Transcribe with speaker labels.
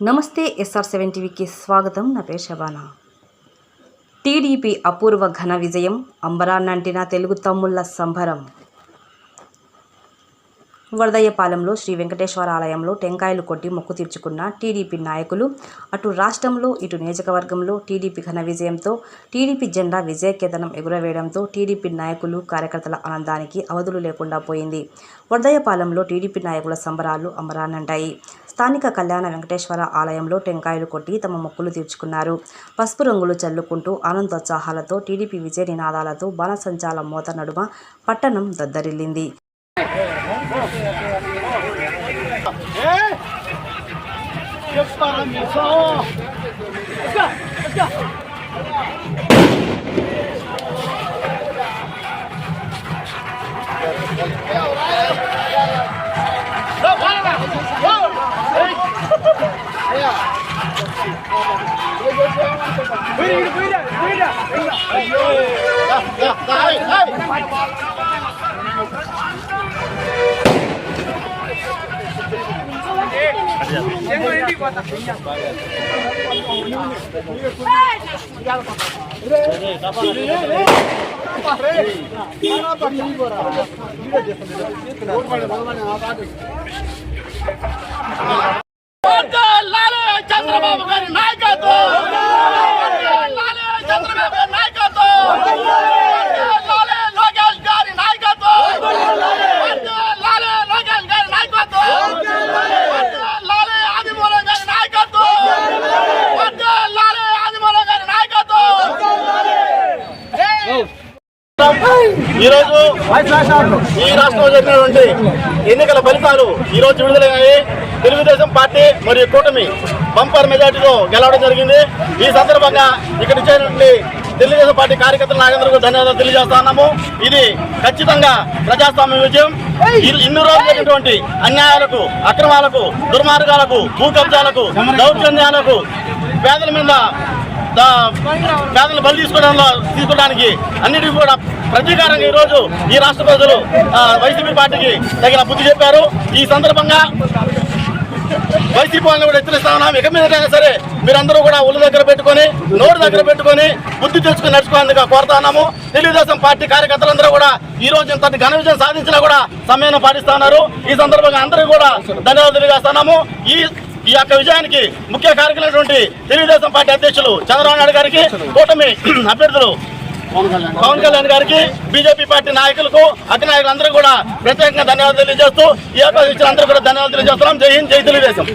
Speaker 1: నమస్తే SR seven టీవీకి స్వాగతం. నా పేరు శబానా. టీడీపీ అపూర్వ ఘన విజయం అంబరాన్నంటిన తెలుగు తమ్ముళ్ళ సంబరం. వరదయ్యపాలెంలో శ్రీ వెంకటేశ్వర ఆలయంలో టెంకాయలు కొట్టి మొక్కు తీర్చుకున్న టీడీపీ నాయకులు అటు రాష్ట్రంలో ఇటు నియోజకవర్గంలో టీడీపీ ఘన విజయంతో టీడీపీ జెండా విజయకేతనం ఎగురవేయడంతో టీడీపీ నాయకులు కార్యకర్తల ఆనందానికి అవధులు లేకుండా పోయింది. వరదయ్యపాలెంలో టీడీపీ నాయకుల సంబరాలు అమరానంటాయి స్థానిక కళ్యాణ వెంకటేశ్వర ఆలయంలో టెంకాయలు కొట్టి తమ మొక్కులు తీర్చుకున్నారు. పసుపు రంగులు చల్లుకుంటూ ఆనందోత్సాహాలతో టీడీపీ విజయ నినాదాలతో బాణసంచాల మోత నడుమ పట్టణం దద్దరిల్లింది.
Speaker 2: లాలే చంద్రబాబు గారి ఈరోజు ఈ రాష్ట్రంలో జరిగినటువంటి ఎన్నికల ఫలితాలు ఈ రోజు విడుదలయ్యాయి. తెలుగుదేశం పార్టీ మరియు కూటమి బంపర్ మెజార్టీలో గెలవడం జరిగింది. ఈ సందర్భంగా ఇక్కడ ఇచ్చేటువంటి తెలుగుదేశం పార్టీ కార్యకర్తలు నాగేంద్రకు ధన్యవాదాలు తెలియజేస్తున్నాము ఇది ఖచ్చితంగా ప్రజాస్వామ్య విజయం. ఇన్ని రోజులు జరిగినటువంటి అన్యాయాలకు అక్రమాలకు దుర్మార్గాలకు భూ కబ్జాలకు దౌర్జన్యాలకు పేదల మీద దా- పేదలు బలి తీసుకోవడంలో తీసుకోవడానికి అన్నిటికీ కూడా ప్రతీకారంగా ఈ రోజు ఈ రాష్ట్ర ప్రజలు వైసీపీ పార్టీకి తగిన బుద్ధి చెప్పారు. ఈ సందర్భంగా వైసీపీ వాళ్ళని కూడా హెచ్చరిస్తా ఉన్నాం. ఇక మీదటైనా సరే మీరందరూ కూడా ఒళ్ళు దగ్గర పెట్టుకొని నోరు దగ్గర పెట్టుకొని బుద్ధి తెలుసుకుని నడుచుకోవాలని కోరుతా ఉన్నాము. తెలుగుదేశం పార్టీ కార్యకర్తలందరూ కూడా ఈ రోజు ఇంత ఘన విజయం సాధించినా కూడా సమయాన్ని పాటిస్తా ఉన్నారు. ఈ సందర్భంగా అందరూ కూడా ధన్యవాదాలు ఈ ఈ యొక్క విజయానికి ముఖ్య కార్యక్రమైనటువంటి తెలుగుదేశం పార్టీ అధ్యక్షులు చంద్రబాబు నాయుడు గారికి కూటమి అభ్యర్థులు పవన్ కళ్యాణ్ గారికి బీజేపీ పార్టీ నాయకులకు అగ్రనాయకులందరూ కూడా ప్రత్యేకంగా ధన్యవాదాలు తెలియజేస్తూ ఈ యొక్క ఇచ్చిన అందరూ కూడా ధన్యవాదాలు తెలియజేస్తున్నాం. జై హింద్ జై తెలుగుదేశం.